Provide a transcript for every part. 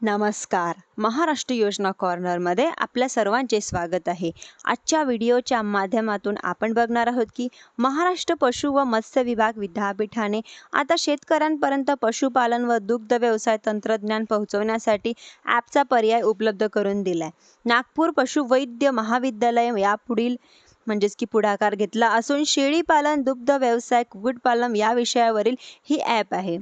नमस्कार. महाराष्ट्र योजना कॉर्नरमध्ये आपल्या सर्वांचे स्वागत आहे. आजच्या व्हिडिओच्या माध्यमातून आपण बघणार आहोत की महाराष्ट्र पशु व मत्स्य विभाग विद्यापीठाने आता शेतकऱ्यांपर्यंत पशुपालन व दुग्ध व्यवसाय तंत्रज्ञान पोहोचवण्यासाठी ॲपचा पर्याय उपलब्ध करून दिला आहे नागपूर पशुवैद्य महाविद्यालय यापुढील म्हणजेच की पुढाकार घेतला असून शेळीपालन दुग्ध व्यवसाय कुक्कुटपालन या विषयावरील ही ॲप आहे.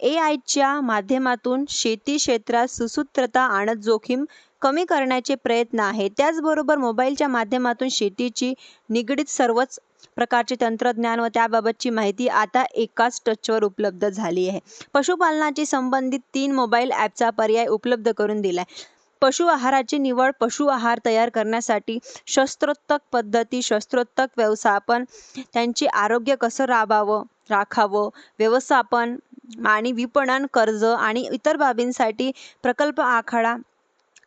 ए आयच्या माध्यमातून शेती क्षेत्रात सुसूत्रता आणत जोखीम कमी करण्याचे प्रयत्न आहे त्याचबरोबर मोबाईलच्या माध्यमातून शेतीची निगडीत सर्वच प्रकारचे तंत्रज्ञान व त्याबाबतची माहिती आता एकाच टचवर उपलब्ध झाली आहे. पशुपालनाची संबंधित तीन मोबाईल ॲपचा पर्याय उपलब्ध करून दिला आहे पशु आहाराची निवड पशु आहार तयार करण्यासाठी शस्त्रोत्तक पद्धती शस्त्रोत्तक व्यवस्थापन त्यांचे आरोग्य कसं राबावं राखावं व्यवस्थापन आणि विपणन कर्ज आणि इतर बाबींसाठी प्रकल्प आखाडा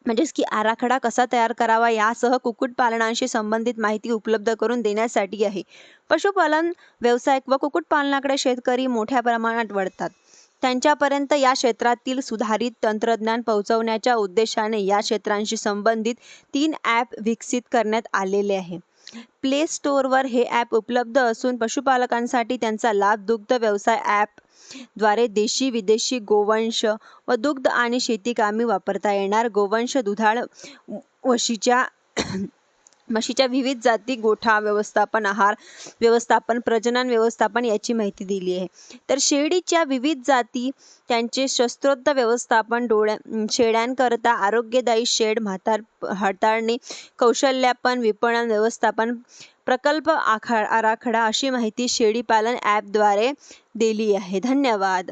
म्हणजेच की आराखडा कसा तयार करावा यासह कुक्कुटपालनाशी संबंधित माहिती उपलब्ध करून देण्यासाठी आहे. पशुपालन व्यवसाय व कुक्कुटपालनाकडे शेतकरी मोठ्या प्रमाणात वळतात. त्यांच्यापर्यंत या क्षेत्रातील सुधारित तंत्रज्ञान पोहोचवण्याच्या उद्देशाने या क्षेत्रांशी संबंधित तीन ॲप विकसित करण्यात आलेले आहे. प्ले स्टोअरवर हे ॲप उपलब्ध असून पशुपालकांसाठी त्यांचा लाभ दुग्ध व्यवसाय ॲप द्वारे देशी विदेशी गोवंश व दुग्ध आणि शेतीकामी वापरता येणार. गोवंश दुधाळ वशीच्या म्हशीच्या विविध जाती गोठा व्यवस्थापन आहार व्यवस्थापन प्रजनन व्यवस्थापन याची माहिती दिली आहे. तर शेळीच्या विविध जाती त्यांचे शस्त्रोक्त व्यवस्थापन डोळ्या शेळ्यांकरता आरोग्यदायी शेड म्हातार हाताळणे कौशल्यापन विपणन व्यवस्थापन प्रकल्प आखा आराखडा अशी माहिती शेळीपालन ॲपद्वारे दिली आहे. धन्यवाद.